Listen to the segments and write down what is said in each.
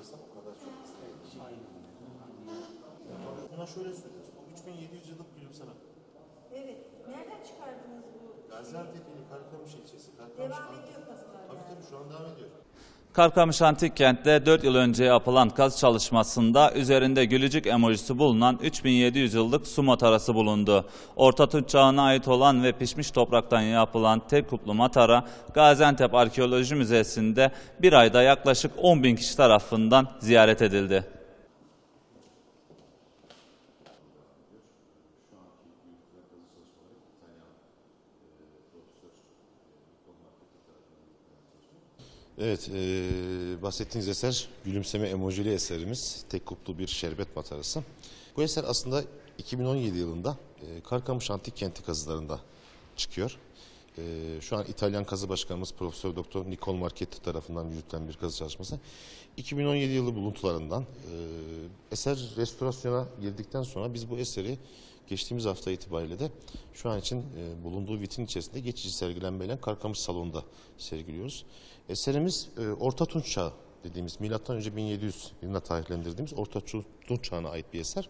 çalışırsan o kadar çok hızlı. Şey Aynen. Buna şöyle söylüyoruz. O 3700 yıllık gülümseme. Evet. Nereden çıkardınız bu? Gaziantep'in Karakamış ilçesi. Karakamış Devam ediyor kazılar. Tabii tabii şu an devam ediyor. Karkamış Antik Kent'te 4 yıl önce yapılan kaz çalışmasında üzerinde gülücük emojisi bulunan 3700 yıllık su matarası bulundu. Orta Tunç çağına ait olan ve pişmiş topraktan yapılan tek kuplu matara Gaziantep Arkeoloji Müzesi'nde bir ayda yaklaşık 10 bin kişi tarafından ziyaret edildi. Evet, eee bahsettiğiniz eser gülümseme emojili eserimiz. Tek kuplu bir şerbet matarası. Bu eser aslında 2017 yılında eee, Karkamış Antik Kenti kazılarında çıkıyor. Eee, şu an İtalyan kazı başkanımız Profesör Doktor Nicole Marchetti tarafından yürütülen bir kazı çalışması. 2017 yılı buluntularından eee, eser restorasyona girdikten sonra biz bu eseri geçtiğimiz hafta itibariyle de şu an için e, bulunduğu vitrin içerisinde geçici sergilenmeyle Karkamış Salonu'nda sergiliyoruz. Eserimiz e, Orta Tunç Çağı dediğimiz milattan önce 1700 yılına tarihlendirdiğimiz Orta Tunç Çağı'na ait bir eser.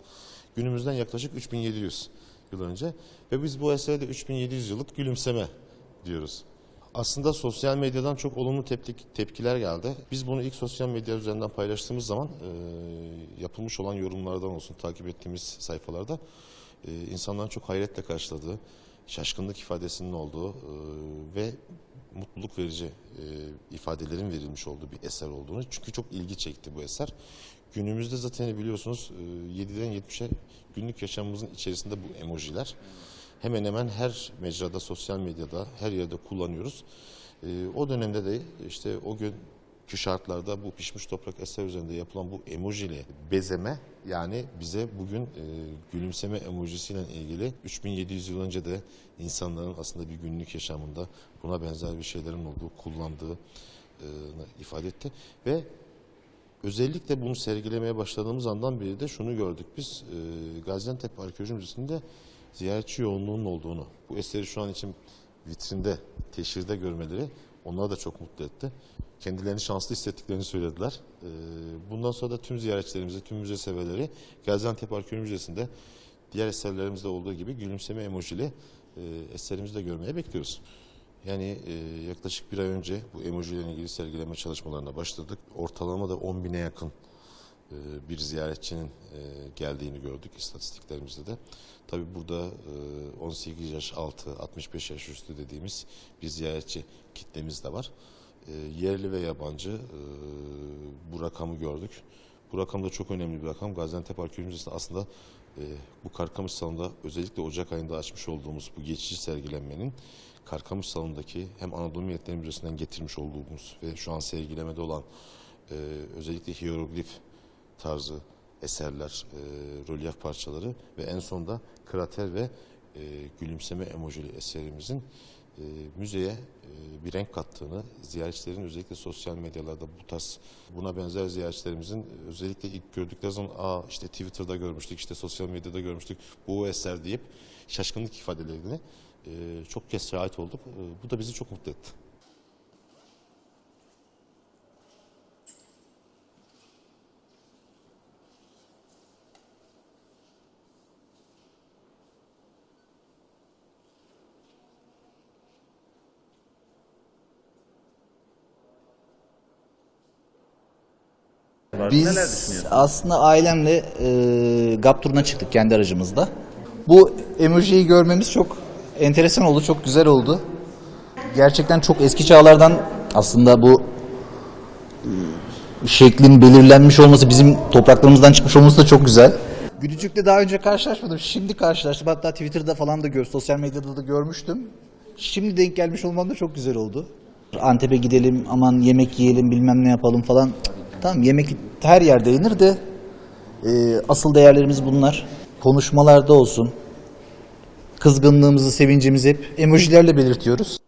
Günümüzden yaklaşık 3700 yıl önce ve biz bu esere de 3700 yıllık gülümseme diyoruz. Aslında sosyal medyadan çok olumlu tepki, tepkiler geldi. Biz bunu ilk sosyal medya üzerinden paylaştığımız zaman e, yapılmış olan yorumlardan olsun takip ettiğimiz sayfalarda e, insanların çok hayretle karşıladığı, şaşkınlık ifadesinin olduğu e, ve mutluluk verici e, ifadelerin verilmiş olduğu bir eser olduğunu. Çünkü çok ilgi çekti bu eser. Günümüzde zaten biliyorsunuz e, 7'den 70'e günlük yaşamımızın içerisinde bu emojiler. Hemen hemen her mecrada, sosyal medyada, her yerde kullanıyoruz. E, o dönemde de işte o gün şu şartlarda bu pişmiş toprak eser üzerinde yapılan bu emojili bezeme yani bize bugün e, gülümseme emojisiyle ilgili 3700 yıl önce de insanların aslında bir günlük yaşamında buna benzer bir şeylerin olduğu, kullandığı e, ifade etti. Ve özellikle bunu sergilemeye başladığımız andan beri de şunu gördük biz e, Gaziantep Arkeoloji Müzesi'nde ziyaretçi yoğunluğunun olduğunu, bu eseri şu an için vitrinde, teşhirde görmeleri onları da çok mutlu etti. Kendilerini şanslı hissettiklerini söylediler. Ee, Bundan sonra da tüm ziyaretçilerimizi, tüm müze severleri Gaziantep Arkeoloji Müzesi'nde diğer eserlerimizde olduğu gibi gülümseme emojili e, eserimizi de görmeye bekliyoruz. Yani e, yaklaşık bir ay önce bu emojilerle ilgili sergileme çalışmalarına başladık. Ortalama da 10 bine yakın bir ziyaretçinin e, geldiğini gördük istatistiklerimizde de. Tabi burada e, 18 yaş altı, 65 yaş üstü dediğimiz bir ziyaretçi kitlemiz de var. E, yerli ve yabancı e, bu rakamı gördük. Bu rakam da çok önemli bir rakam. Gaziantep Arkeoloji Müzesi'nde aslında e, bu Karkamış Salonu'nda özellikle Ocak ayında açmış olduğumuz bu geçici sergilenmenin Karkamış Salonu'ndaki hem Anadolu Milletleri Müzesi'nden getirmiş olduğumuz ve şu an sergilemede olan e, özellikle hieroglif tarzı eserler, e, rölyef parçaları ve en sonda krater ve e, gülümseme emojili eserimizin e, müzeye e, bir renk kattığını, ziyaretçilerin özellikle sosyal medyalarda bu tarz buna benzer ziyaretçilerimizin özellikle ilk gördükleri zaman aa işte Twitter'da görmüştük, işte sosyal medyada görmüştük bu eser deyip şaşkınlık ifadelerini e, çok kez şahit olduk. E, bu da bizi çok mutlu etti. Biz aslında ailemle e, GAP turuna çıktık kendi aracımızda. Bu emojiyi görmemiz çok enteresan oldu, çok güzel oldu. Gerçekten çok eski çağlardan aslında bu e, şeklin belirlenmiş olması, bizim topraklarımızdan çıkmış olması da çok güzel. Gülücük'le daha önce karşılaşmadım. Şimdi karşılaştım. Hatta Twitter'da falan da gör, sosyal medyada da görmüştüm. Şimdi denk gelmiş olmam da çok güzel oldu. Antep'e gidelim, aman yemek yiyelim, bilmem ne yapalım falan. Tamam yemek her yerde yenir de e, asıl değerlerimiz bunlar. Konuşmalarda olsun. Kızgınlığımızı, sevincimizi hep emojilerle belirtiyoruz.